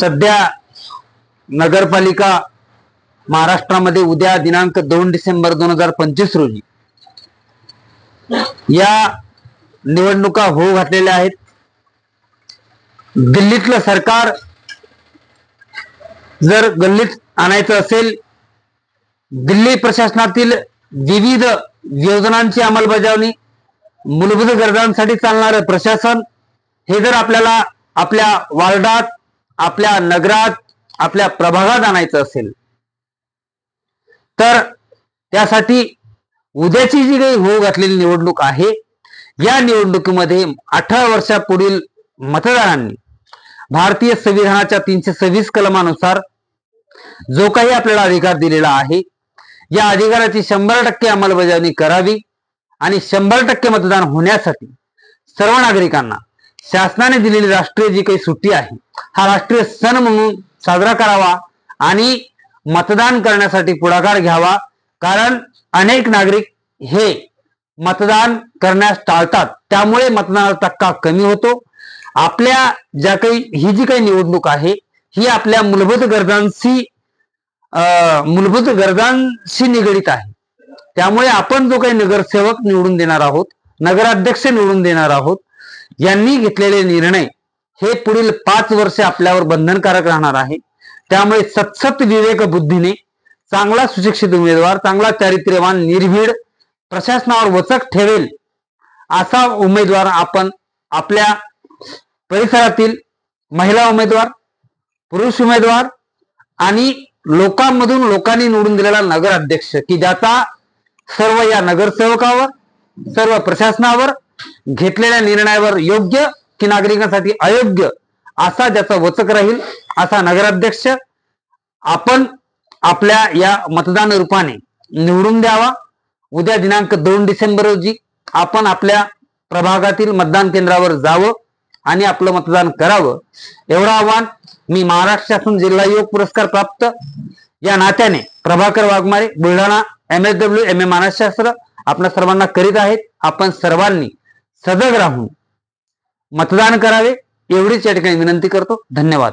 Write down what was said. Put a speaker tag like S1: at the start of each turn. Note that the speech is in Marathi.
S1: सध्या नगरपालिका महाराष्ट्रामध्ये उद्या दिनांक दोन डिसेंबर दोन हजार पंचवीस रोजी या निवडणुका होऊ घातलेल्या आहेत. दिल्लीतलं सरकार जर गल्लीत आणायचं असेल दिल्ली प्रशासनातील विविध योजनांची अंमलबजावणी मूलभूत गरजांसाठी चालणारं प्रशासन हे जर आपल्याला आपल्या वार्डात आपल्या नगरात आपल्या प्रभागात आणायचं असेल तर त्यासाठी उद्याची जी काही होऊ घातलेली निवडणूक आहे या निवडणुकीमध्ये अठरा वर्षापुढील मतदारांनी भारतीय संविधानाच्या तीनशे सव्वीस कलमानुसार जो काही आपल्याला अधिकार दिलेला आहे या अधिकाराची शंभर टक्के अंमलबजावणी करावी आणि शंभर टक्के मतदान होण्यासाठी सर्व नागरिकांना शासनाने दिलेली राष्ट्रीय जी काही सुट्टी आहे हा राष्ट्रीय सण म्हणून साजरा करावा आणि मतदान करण्यासाठी पुढाकार घ्यावा. कारण अनेक नागरिक हे मतदान करण्यास टाळतात. त्यामुळे मतदानाचा टक्का कमी होतो. आपल्या ज्या काही ही जी काही निवडणूक आहे ही आपल्या मूलभूत गरजांशी अं, मूलभूत गरजांशी निगडीत आहे. त्यामुळे आपण जो काही नगरसेवक निवडून देणार आहोत नगराध्यक्ष निवडून देणार आहोत यांनी घेतलेले निर्णय हे पुढील पाच वर्षे आपल्यावर बंधनकारक राहणार आहे. त्यामुळे सतसत विवेक बुद्धीने चांगला सुशिक्षित उमेदवार चांगला चारित्र्यवान निर्भीड प्रशासनावर वचक ठेवेल असा उमेदवार आपण आपल्या परिसरातील महिला उमेदवार पुरुष उमेदवार आणि लोकांमधून लोकांनी निवडून दिलेला नगराध्यक्ष की ज्याचा सर्व या नगरसेवकावर सर्व प्रशासनावर घेतलेल्या निर्णयावर योग्य की नागरिकांसाठी अयोग्य असा ज्याचा वचक राहील असा नगराध्यक्ष आपण आपल्या या मतदान रूपाने निवडून द्यावा. उद्या दिनांक दोन डिसेंबर रोजी आपण आपल्या प्रभागातील मतदान केंद्रावर जावं आणि आपलं मतदान करावं. एवढं आव्हान मी महाराष्ट्र शासन जिल्हा योग पुरस्कार प्राप्त. या नात्याने Prabhakar Waghmare Buldhana M S W M A मानसशास्त्र आपल्या सर्वांना करीत आहेत. आपण सर्वांनी सजग राहून मतदान करावे एवढीच या ठिकाणी विनंती करतो. धन्यवाद.